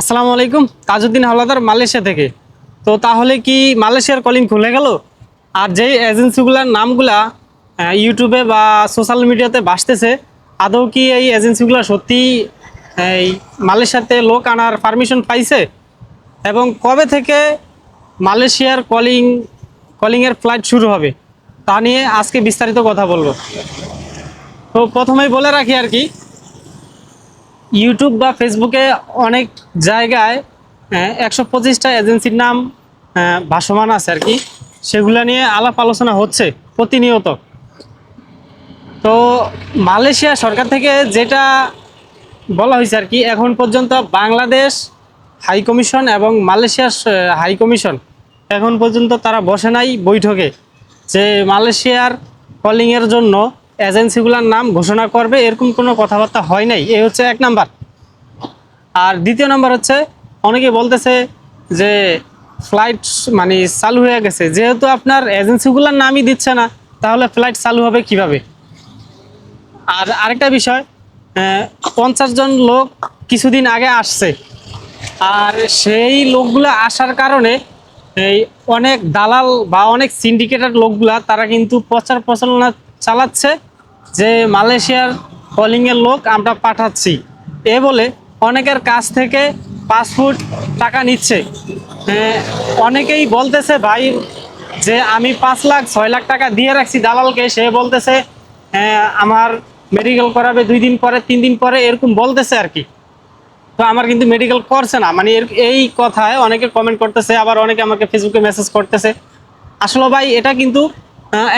আসসালামু আলাইকুম, তাজউদ্দিন হাওলাদার মালয়েশিয়া থেকে। তো তাহলে কি মালয়েশিয়ার কলিং খুলে গেল? আর যেই এজেন্সিগুলোর নামগুলা ইউটিউবে বা সোশ্যাল মিডিয়াতে বাসতেছে, আদৌ কি এই এজেন্সিগুলো সত্যি, এই মালয়েশিয়াতে লোক আনার পারমিশন পাইছে? এবং কবে থেকে মালয়েশিয়ার কলিং, কলিংয়ের ফ্লাইট শুরু হবে? তা নিয়ে আজকে বিস্তারিত কথা বলব। তো প্রথমেই বলে রাখি আর কি ইউটিউব বা ফেসবুকে অনেক জায়গায় একশো পঁচিশটা এজেন্সির নাম ভাসমান আছে আর কি। সেগুলো নিয়ে আলাপ আলোচনা হচ্ছে প্রতিনিয়ত। তো মালয়েশিয়া সরকার থেকে যেটা বলা হয়েছে আর কি, এখন পর্যন্ত বাংলাদেশ হাই কমিশন এবং মালয়েশিয়ার হাই কমিশন এখন পর্যন্ত তারা বসে নাই বৈঠকে যে মালয়েশিয়ার কলিংয়ের জন্য এজেন্সিগুলোর নাম ঘোষণা করবে, এরকম কোনো কথাবার্তা হয় নাই। এই হচ্ছে এক নাম্বার। আর দ্বিতীয় নাম্বার হচ্ছে, অনেকে বলতেছে যে ফ্লাইট মানে চালু হয়ে গেছে। যেহেতু আপনার এজেন্সিগুলোর নামই দিচ্ছে না, তাহলে ফ্লাইট চালু হবে কীভাবে? আর আরেকটা বিষয় পঞ্চাশ জন লোক কিছুদিন আগে আসছে। আর সেই লোকগুলো আসার কারণে এই অনেক দালাল বা অনেক সিন্ডিকেটের লোকগুলা, তারা কিন্তু প্রচার প্রচারণা চালাচ্ছে। যে মালয়েশিয়ার কলিংয়ের লোক আমরা পাঠাচ্ছি। এ বলে অনেকের কাছ থেকে পাসপোর্ট টাকা নিচ্ছে। অনেকেই বলতেছে, ভাই, যে আমি পাঁচ লাখ, ছয় লাখ টাকা দিয়ে রাখছি দালালকে। সে বলতেছে আমার মেডিকেল করাবে দুই দিন পরে, তিন দিন পরে, এরকম বলতেছে আর কি। তো আমার কিন্তু মেডিকেল করছে না। মানে এই কথায় অনেকে কমেন্ট করতেছে, আবার অনেকে আমাকে ফেসবুকে মেসেজ করতেছে। আসলে ভাই, এটা কিন্তু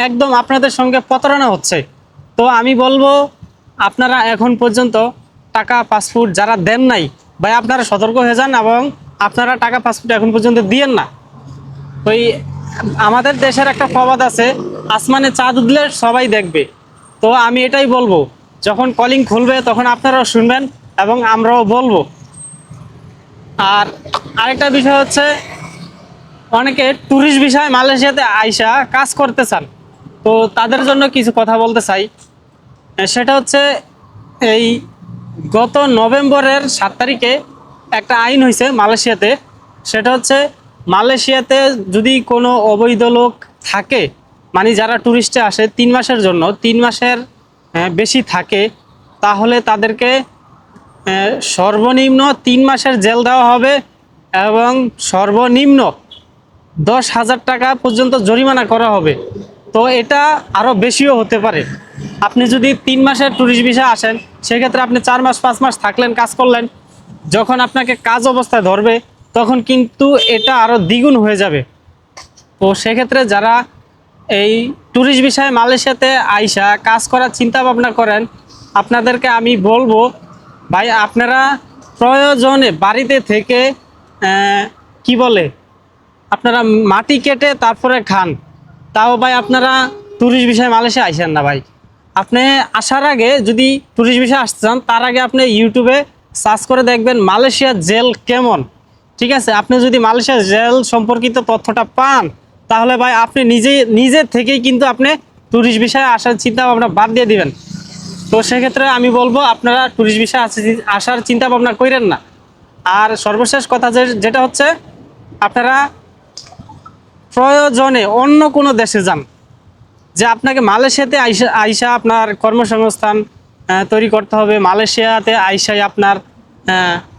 একদম আপনাদের সঙ্গে প্রতারণা হচ্ছে। তো আমি বলব, আপনারা এখন পর্যন্ত টাকা পাসপোর্ট যারা দেন নাই, ভাই আপনারা সতর্ক হয়ে যান এবং আপনারা টাকা পাসপোর্ট এখন পর্যন্ত দিয়েন না। ওই আমাদের দেশের একটা প্রবাদ আছে, আসমানে চাঁদ উঠলে সবাই দেখবে। তো আমি এটাই বলব, যখন কলিং খুলবে তখন আপনারাও শুনবেন এবং আমরাও বলব। আর আরেকটা বিষয় হচ্ছে, অনেকে ট্যুরিস্ট বিষয়ে মালয়েশিয়াতে আইসা কাজ করতে চান, তো তাদের জন্য কিছু কথা বলতে চাই। সেটা হচ্ছে এই গত নভেম্বরের সাত তারিখে একটা আইন হয়েছে মালয়েশিয়াতে। সেটা হচ্ছে মালয়েশিয়াতে যদি কোনো অবৈধ লোক থাকে মানে যারা ট্যুরিস্টে আসে তিন মাসের জন্য, তিন মাসের বেশি থাকে, তাহলে তাদেরকে সর্বনিম্ন তিন মাসের জেল দেওয়া হবে এবং সর্বনিম্ন দশ হাজার টাকা পর্যন্ত জরিমানা করা হবে। তো এটা আরও বেশিও হতে পারে। আপনি যদি তিন মাসের ট্যুরিস্ট ভিসা আসেন, সেক্ষেত্রে আপনি চার মাস, পাঁচ মাস থাকলেন, কাজ করলেন, যখন আপনাকে কাজ অবস্থায় ধরবে, তখন কিন্তু এটা আরও দ্বিগুণ হয়ে যাবে। তো সেক্ষেত্রে যারা এই ট্যুরিস্ট বিষয়ে মালয়েশিয়াতে আইসা কাজ করার চিন্তা ভাবনা করেন, আপনাদেরকে আমি বলব, ভাই, আপনারা প্রয়োজনে বাড়িতে থেকে কি বলে, আপনারা মাটি কেটে তারপরে খান। তাও ভাই আপনারা ট্যুরিস্ট বিষয়ে মালয়েশিয়া আইসেন না ভাই। আপনি আসার আগে যদি ট্যুরিস্ট বিষয়ে আসতে চান, তার আগে আপনি ইউটিউবে সার্চ করে দেখবেন মালয়েশিয়ার জেল কেমন। ঠিক আছে? আপনি যদি মালয়েশিয়ার জেল সম্পর্কিত তথ্যটা পান, তাহলে ভাই আপনি নিজে নিজে থেকেই কিন্তু আপনি ট্যুরিস্ট বিষয়ে আসার চিন্তা ভাবনা বাদ দিয়ে দিবেন। তো সেক্ষেত্রে আমি বলব, আপনারা ট্যুরিস্ট বিষয়ে আসে- আসার চিন্তা ভাবনা করেন না। আর সর্বশেষ কথা যেটা হচ্ছে, আপনারা প্রয়োজনে অন্য কোনো দেশে যান যে আপনাকে মালয়েশিয়াতে আইসা আইসা আপনার কর্মসংস্থান তৈরি করতে হবে। মালয়েশিয়াতে আইসাই আপনার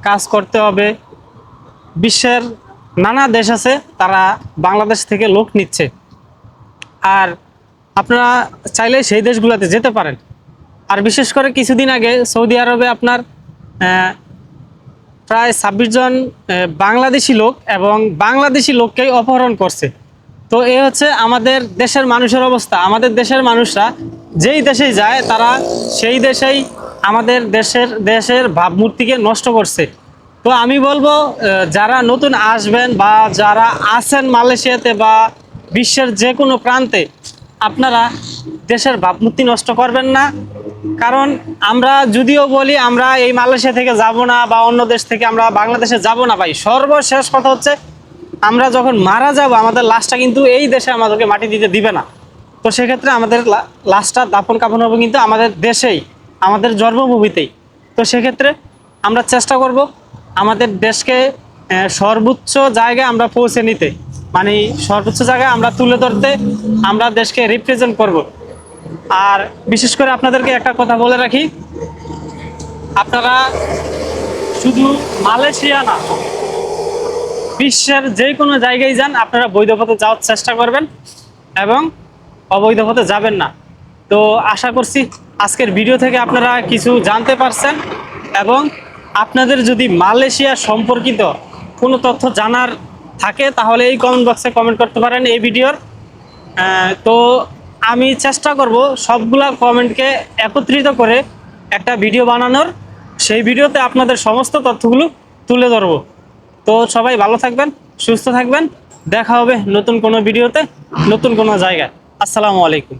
কাজ করতে হবে। বিশ্বের নানা দেশ আছে, তারা বাংলাদেশ থেকে লোক নিচ্ছে। আর আপনারা চাইলে সেই দেশগুলোতে যেতে পারেন। আর বিশেষ করে কিছুদিন আগে সৌদি আরবে আপনার প্রায় ছাব্বিশ জন বাংলাদেশি লোক এবং বাংলাদেশি লোককেই অপহরণ করছে। তো এ হচ্ছে আমাদের দেশের মানুষের অবস্থা। আমাদের দেশের মানুষরা যেই দেশেই যায়, তারা সেই দেশেই আমাদের দেশের দেশের ভাবমূর্তিকে নষ্ট করছে। তো আমি বলব যারা নতুন আসবেন বা যারা আছেন মালয়েশিয়াতে বা বিশ্বের যে কোনো প্রান্তে, আপনারা দেশের ভাবমূর্তি নষ্ট করবেন না। কারণ আমরা যদিও বলি, আমরা এই মালয়েশিয়া থেকে যাব না বা অন্য দেশ থেকে আমরা বাংলাদেশে যাব না ভাই। সর্বশেষ কথা হচ্ছে আমরা যখন মারা যাব, আমাদের লাশটা কিন্তু এই দেশে আমাদেরকে মাটি দিতে দিবে না। তো সেক্ষেত্রে আমাদের লাশটা দাফন কাফন হবে কিন্তু আমাদের দেশেই, আমাদের জন্মভূমিতেই। তো সেক্ষেত্রে আমরা চেষ্টা করব আমাদের দেশকে সর্বোচ্চ জায়গায় আমরা পৌঁছে নিতে। মানে সর্বোচ্চ জায়গায় আমরা তুলে ধরতে আমরা দেশকে রিপ্রেজেন্ট করব। আর বিশেষ করে আপনাদেরকে একটা কথা বলে রাখি, আপনারা শুধু মালয়েশিয়া না বিশ্বের যে কোনো জায়গায় যান, আপনারা বৈধ পথে যাওয়ার চেষ্টা করবেন এবং অবৈধ পথে যাবেন না। তো আশা করছি আজকের ভিডিও থেকে আপনারা কিছু জানতে পারছেন এবং আপনাদের যদি মালয়েশিয়া সম্পর্কিত কোনো তথ্য জানার থাকে, তাহলে এই কমেন্ট বক্সে কমেন্ট করতে পারেন এই ভিডিওর। তো আমি চেষ্টা করব সবগুলা কমেন্টকে একত্রিত করে একটা ভিডিও বানানোর। সেই ভিডিওতে আপনাদের সমস্ত তথ্যগুলো তুলে ধরবো। তো সবাই ভালো থাকবেন, সুস্থ থাকবেন। দেখা হবে নতুন কোনো ভিডিওতে, নতুন কোনো জায়গায়। আসসালামু আলাইকুম।